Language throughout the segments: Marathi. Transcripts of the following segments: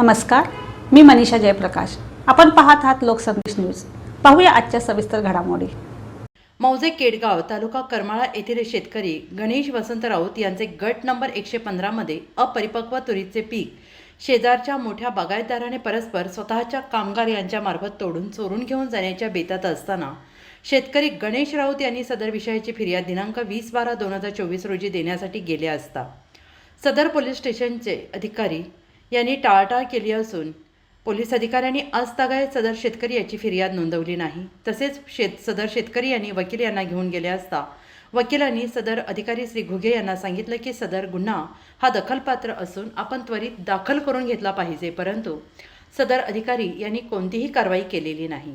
नमस्कार मी मनीषा जयप्रकाश. आपण पाहत आहात लोकसंदेश न्यूज. पाहूया आजच्या सविस्तर घडामोडी. मौजे केडगाव तालुका करमाळा येथील शेतकरी गणेश वसंत राऊत यांचे गट नंबर एकशे पंधरामध्ये अपरिपक्व तुरीचे पीक शेजारच्या मोठ्या बागायतदाराने परस्पर स्वतःच्या कामगार यांच्या मार्फत तोडून चोरून घेऊन जाण्याच्या बेतात असताना शेतकरी गणेश राऊत यांनी सदर विषयाची फिर्याद दिनांक वीस बारा दोन हजार चोवीस रोजी देण्यासाठी गेले असता. सदर पोलीस स्टेशनचे अधिकारी यांनी टाळाटाळ केली असून पोलीस अधिकाऱ्यांनी आज तागायत सदर शेतकरी याची फिर्याद नोंदवली नाही. तसेच शेत सदर शेतकरी यांनी वकील यांना घेऊन गेले असता वकिलांनी सदर अधिकारी श्री घुगे यांना सांगितलं की सदर गुन्हा हा दखलपात्र असून आपण त्वरित दाखल करून घेतला पाहिजे परंतु सदर अधिकारी यांनी कोणतीही कारवाई केलेली नाही.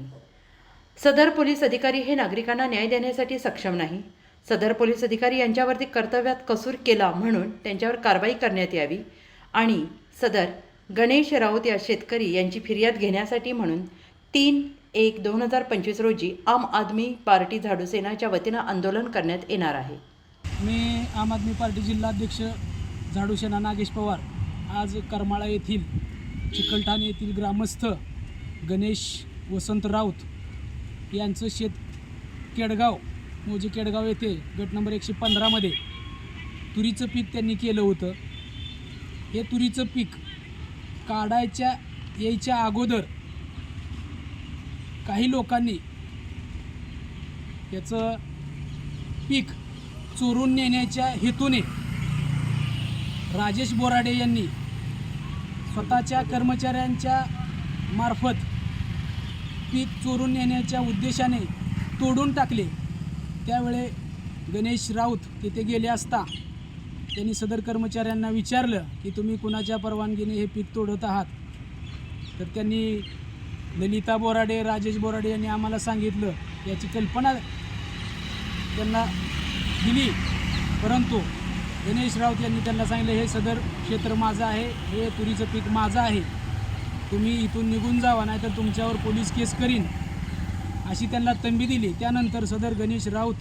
सदर पोलीस अधिकारी हे नागरिकांना न्याय देण्यासाठी सक्षम नाही. सदर पोलीस अधिकारी यांच्यावरती कर्तव्यात कसूर केला म्हणून त्यांच्यावर कारवाई करण्यात यावी आणि सदर गणेश राऊत या शेतकरी यांची फिर्याद घेण्यासाठी म्हणून तीन एक दोन हजार पंचवीस रोजी आम आदमी पार्टी झाडू सेनाच्या वतीनं आंदोलन करण्यात येणार आहे. मी आम आदमी पार्टी जिल्हाध्यक्ष झाडूसेना नागेश पवार आज करमाळा येथील चिकलठाण येथील ग्रामस्थ गणेश वसंत राऊत यांचं शेत केडगाव मोजे केडगाव येथे गट नंबर एकशे पंधरामध्ये तुरीचं पीक त्यांनी केलं होतं. हे तुरीचं पीक काढायच्या यायच्या अगोदर काही लोकांनी त्याचं पीक चोरून नेण्याच्या हेतूने राजेश बोराडे यांनी स्वतःच्या कर्मचाऱ्यांच्या मार्फत पीक चोरून नेण्याच्या उद्देशाने तोडून टाकले. त्यावेळे गणेश राऊत तिथे गेले असता त्यांनी सदर कर्मचाऱ्यांना विचारलं की तुम्ही कुणाच्या परवानगीने हे पीक तोडत आहात? तर त्यांनी ललिता बोराडे राजेश बोराडे यांनी आम्हाला सांगितलं. याची कल्पना त्यांना दिली. परंतु गणेश राऊत यांनी त्यांना सांगितलं हे सदर क्षेत्र माझं आहे. हे तुरीचं पीक माझं आहे. तुम्ही इथून निघून जावा नाहीतर तुमच्यावर पोलीस केस करीन. अशी त्यांना तंबी दिली. त्यानंतर सदर गणेश राऊत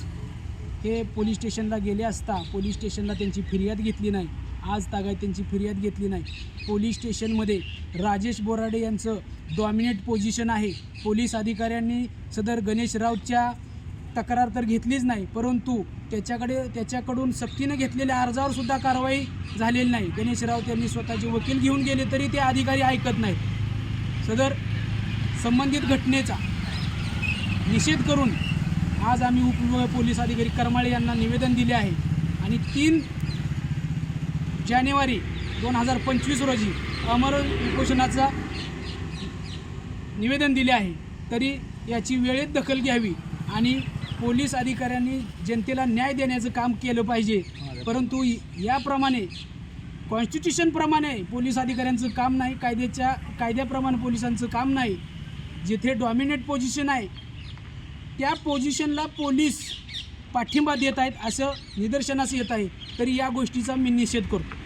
हे पोलीस स्टेशनला गेले असता पोलीस स्टेशनला त्यांची फिर्याद घेतली नाही. आज तागाय त्यांची फिर्याद घेतली नाही. पोलीस स्टेशनमध्ये राजेश बोराडे यांचं डॉमिनेट पोझिशन आहे. पोलीस अधिकाऱ्यांनी सदर गणेश राऊतच्या तक्रार तर घेतलीच नाही परंतु त्याच्याकडे त्याच्याकडून सक्तीनं घेतलेल्या अर्जावर सुद्धा कारवाई झालेली नाही. गणेश राऊत यांनी स्वतःचे वकील घेऊन गेले तरी ते अधिकारी ऐकत नाहीत. सदर संबंधित घटनेचा निषेध करून आज आम्ही उपविभाग पोलीस अधिकारी करमाळे यांना निवेदन दिले आहे. आणि तीन जानेवारी दोन हजार पंचवीस रोजी अमर उपोषणाचा निवेदन दिले आहे. तरी याची वेळेत दखल घ्यावी आणि पोलीस अधिकाऱ्यांनी जनतेला न्याय देण्याचं काम केलं पाहिजे. परंतु याप्रमाणे कॉन्स्टिट्यूशनप्रमाणे पोलीस अधिकाऱ्यांचं काम नाही कायद्याच्या कायद्याप्रमाणे पोलिसांचं काम नाही. जिथे डॉमिनेट पोझिशन आहे त्या पोझिशनला पोलीस पाठिंबा देत आहेत असं निदर्शनास येत आहे. तरी या गोष्टीचा मी निषेध करतो.